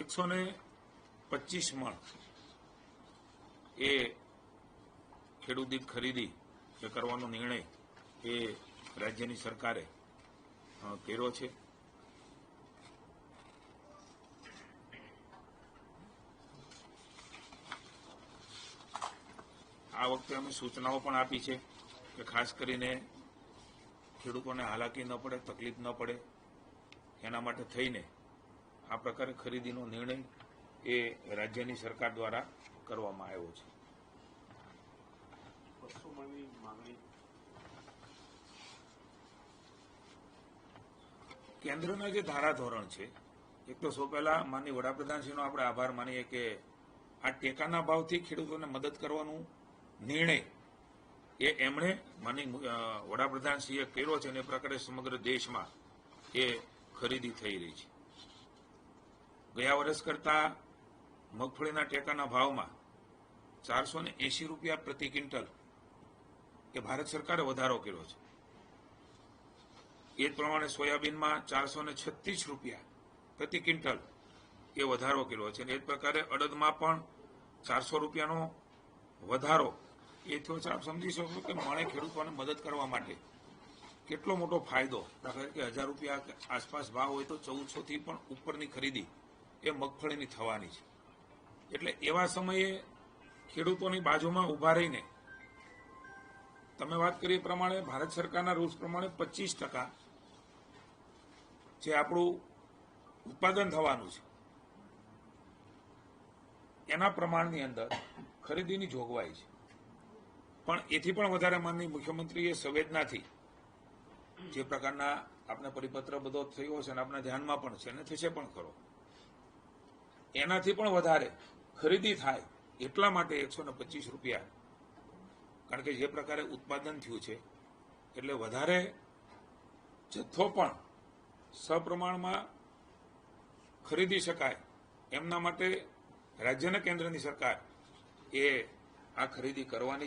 એકસો ને પચીસ મણ એ ખેડૂત ખરીદી એ કરવાનો નિર્ણય એ રાજ્યની સરકારે કર્યો છે. આ વખતે અમે સૂચનાઓ પણ આપી છે કે ખાસ કરીને ખેડૂતોને હાલાકી ન પડે, તકલીફ ન પડે, એના માટે થઈને આ પ્રકારે ખરીદીનો નિર્ણય એ રાજ્યની સરકાર દ્વારા કરવામાં આવ્યો છે. કેન્દ્રના જે ધારાધોરણ છે એક તો સૌ પહેલા માનની વડાપ્રધાનશ્રીનો આપણે આભાર માનીએ કે આ ટેકાના ભાવથી ખેડૂતોને મદદ કરવાનું નિર્ણય એ એમણે માની વડાપ્રધાનશ્રીએ કર્યો છે અને એ પ્રકારે સમગ્ર દેશમાં એ ખરીદી થઈ રહી છે. ગયા વર્ષ કરતા મગફળીના ટેકાના ભાવમાં ચારસો ને એસી રૂપિયા પ્રતિ ક્વિન્ટલ એ ભારત સરકારે વધારો કર્યો છે. એ જ પ્રમાણે સોયાબીનમાં ચારસો ને છત્રીસ રૂપિયા પ્રતિ ક્વિન્ટલ એ વધારો કર્યો છે. અને એ જ પ્રકારે અડદમાં પણ ચારસો રૂપિયાનો વધારો. એ થયો છે, આપ સમજી શકો કે માણે ખેડૂતોને મદદ કરવા માટે કેટલો મોટો ફાયદો. દાખલા તરીકે હજાર રૂપિયા આસપાસ ભાવ હોય તો ચૌદસો થી પણ ઉપરની ખરીદી એ મગફળીની થવાની છે. એટલે એવા સમયે ખેડૂતોની બાજુમાં ઊભા રહીને, તમે વાત કરીએ પ્રમાણે ભારત સરકારના રૂલ્સ પ્રમાણે પચીસ ટકા જે આપણું ઉત્પાદન થવાનું છે, એના પ્રમાણની અંદર ખરીદીની જોગવાઈ છે. પણ એથી પણ વધારે માનની મુખ્યમંત્રીએ સંવેદનાથી જે પ્રકારના આપણે પરિપત્ર બધો થયો છે અને આપણા ધ્યાનમાં પણ છે, અને થશે પણ ખરો. એનાથી પણ વધારે ખરીદી થાય એટલા માટે એકસો ને પચીસ રૂપિયા. કારણ કે જે પ્રકારે ઉત્પાદન થયું છે, એટલે વધારે જથ્થો પણ સપ્રમાણમાં ખરીદી શકાય. એમના માટે રાજ્ય અને કેન્દ્રની સરકાર એ આ ખરીદી કરવાની છે.